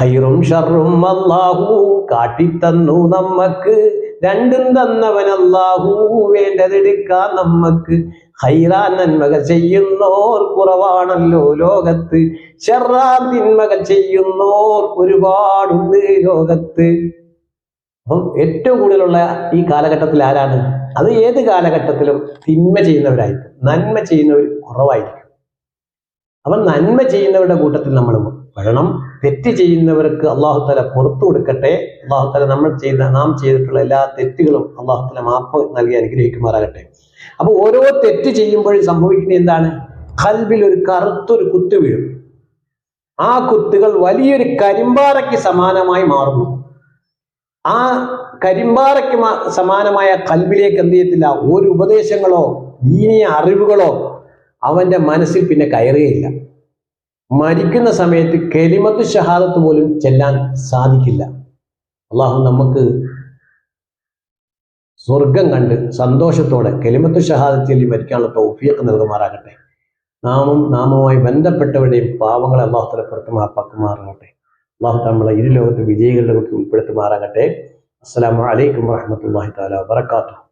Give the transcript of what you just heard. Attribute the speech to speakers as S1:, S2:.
S1: ഹൈറും ഷറും അല്ലാഹു കാട്ടിത്തന്നു നമ്മക്ക്. രണ്ടും തന്നവൻ അല്ലാഹു വേണ്ടതെടുക്കാൻ നമ്മക്ക്. ഹൈറാൻ നന്മകൾ ചെയ്യുന്നോർ കുറവാണല്ലോ ലോകത്ത്. ഷെറാ തിന്മകൾ ചെയ്യുന്നോർ ഒരുപാടുണ്ട് ലോകത്ത്. അപ്പം ഏറ്റവും കൂടുതലുള്ള ഈ കാലഘട്ടത്തിൽ ആരാണ്? അത് ഏത് കാലഘട്ടത്തിലും തിന്മ ചെയ്യുന്നവരായിരിക്കും. നന്മ ചെയ്യുന്നവർ കുറവായിരിക്കും. അപ്പം നന്മ ചെയ്യുന്നവരുടെ കൂട്ടത്തിൽ നമ്മൾ വരണം. തെറ്റ് ചെയ്യുന്നവർക്ക് അള്ളാഹുത്തല പുറത്തു കൊടുക്കട്ടെ. അള്ളാഹുത്തല നമ്മൾ ചെയ്ത നാം ചെയ്തിട്ടുള്ള എല്ലാ തെറ്റുകളും അള്ളാഹുത്തല മാപ്പ് നൽകി അനുഗ്രഹിക്കുമാറാകട്ടെ. അപ്പൊ ഓരോ തെറ്റ് ചെയ്യുമ്പോഴും സംഭവിക്കുന്നത് എന്താണ്? കൽബിൽ ഒരു കറുത്തൊരു കുത്ത് വീഴും. ആ കുത്തുകൾ വലിയൊരു കരിമ്പാറയ്ക്ക് സമാനമായി മാറുന്നു. ആ കരിമ്പാറയ്ക്ക് സമാനമായ കൽബിലേക്ക് എന്ത് ചെയ്യത്തില്ല? ഒരു ഉപദേശങ്ങളോ ദീനീയ അറിവുകളോ അവന്റെ മനസ്സിൽ പിന്നെ കയറുകയില്ല. മരിക്കുന്ന സമയത്ത് കെലിമത്ത് ഷഹാദത്ത് പോലും ചെല്ലാൻ സാധിക്കില്ല. അള്ളാഹു നമുക്ക് സ്വർഗം കണ്ട് സന്തോഷത്തോടെ കെലിമത്ത് ഷഹാദത്ത് ചൊല്ലി മരിക്കാനുള്ള തൗഫിയൊക്കെ നൽകുമാറാകട്ടെ. നാമും നാമവുമായി ബന്ധപ്പെട്ടവരുടെയും പാവങ്ങളെ അള്ളാഹുത്തല തല പുറത്ത് മാപ്പാക്കുമാറാകട്ടെ അള്ളാഹു നമ്മളെ ഇരു ലോകത്ത് വിജയികളുടെ കൂട്ടി ഉൾപ്പെടുത്തുമാറാകട്ടെ. അസ്സാം വലൈക്കും വാഹമത്തല്ലാഹി താല വബറകാതുഹു.